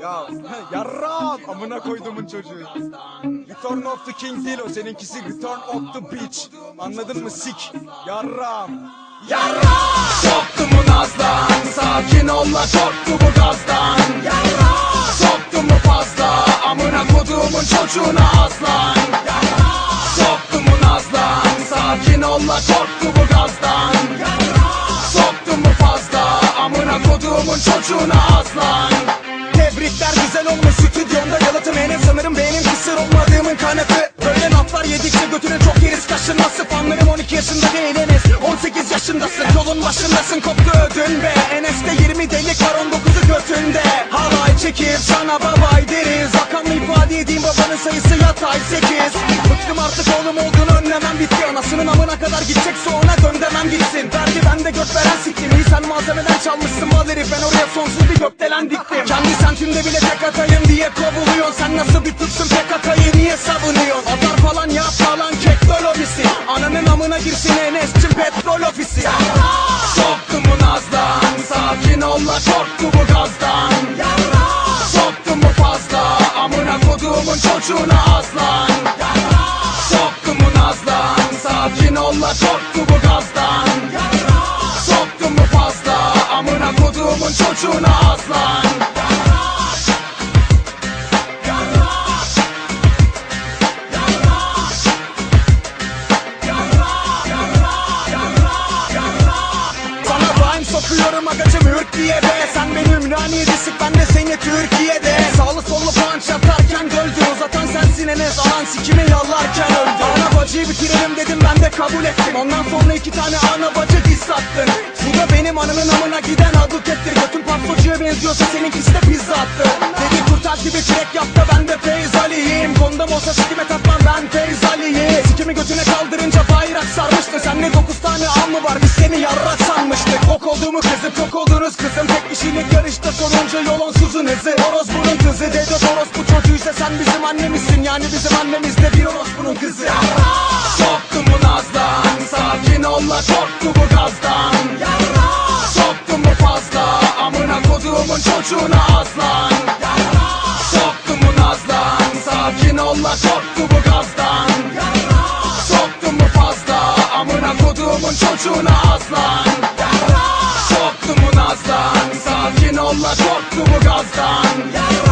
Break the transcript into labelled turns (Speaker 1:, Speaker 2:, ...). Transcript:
Speaker 1: Ya yarrak! Amına koyduğumun çocuğu. Return of the King değil o seninkisi Return of the Bitch. Anladın mı? Sik? Yarram.
Speaker 2: Yarra Soktu mu nazdan Sakin ol la korktu bu gazdan? Yarra Soktu mu fazla? Amına koduğumun çocuğuna aslan. Yarra Soktu mu nazdan Sakin ol la korktu bu gazdan? Yarra Soktu mu fazla? Amına koduğumun çocuğuna
Speaker 1: Güzel olmuş stüdyomda yalıtım benim sanırım benim kısır olmadığımın kanıtı. Böyle laflar yedikçe götüne çok yeriz kaşınması Fanlarım 12 yaşında değil Enes. 18 yaşındasın. Yolun başındasın. Koptu ödün be. Enes'te 20 delik var 19'u götünde. Halay çekip sana babay deriz. Rakamla ifade edeyim babanın sayısı yatay 8 Bıktım artık oğlum olduğunu önlemem. Bitti Anasının amına kadar gidecekse ona dön demem gitsin. Verdi bende göt veren siktim. İyi sen malzemeden çalmışsın mal herif. Ben oraya gökdelen diktim. Kendi sentimde bile tek atayım diye kovuluyorsun Sen nasıl bir tutsun tek atayı niye savunuyorsun
Speaker 2: çocuğuna aslan.
Speaker 1: Sana rhyme sokuyorum agacım be Sen benim Ümraniye'desin ben de seni Türkiye'de. Sağlı sollu punch atarken göldü Uzatan sensin Enes anan sikimi yallarken öldü. Ana bacıyı bitirelim dedim ben de kabul ettim. Ondan sonra iki tane ana bacı diss attın. Bu da benim anımın amına giden adukettir Götün patlocuya benziyorsa seninkisi de pizza attı. Dedi kurtar gibi track yap da ben de Feyz Ali'yim. Kondom olsa sikime takmam ben Feyz Ali'yi Sikimi götüne kaldırınca bayrak sarmıştı. Sen ne dokuz tane an mı var? Biz seni yarrak sanmıştık. Ok olduğumu kızıp çok oldunuz kızım. Tek kişilik yarışta sorunca yolonsuzun hızı Orospu'nun kızı Dedet orospu çocuğuysa sen bizim annemizsin. Yani bizim annemiz de bir orospunun kızı.
Speaker 2: Soktu mu nazdan? Sakin ol la korktu bu çocuğuna aslan. Soktu mu nazdan? Sakin ol la korktu bu gazdan. Soktu mu fazla? Amına koduğumun çocuğuna aslan. Soktu mu nazdan? Sakin ol la korktu bu gazdan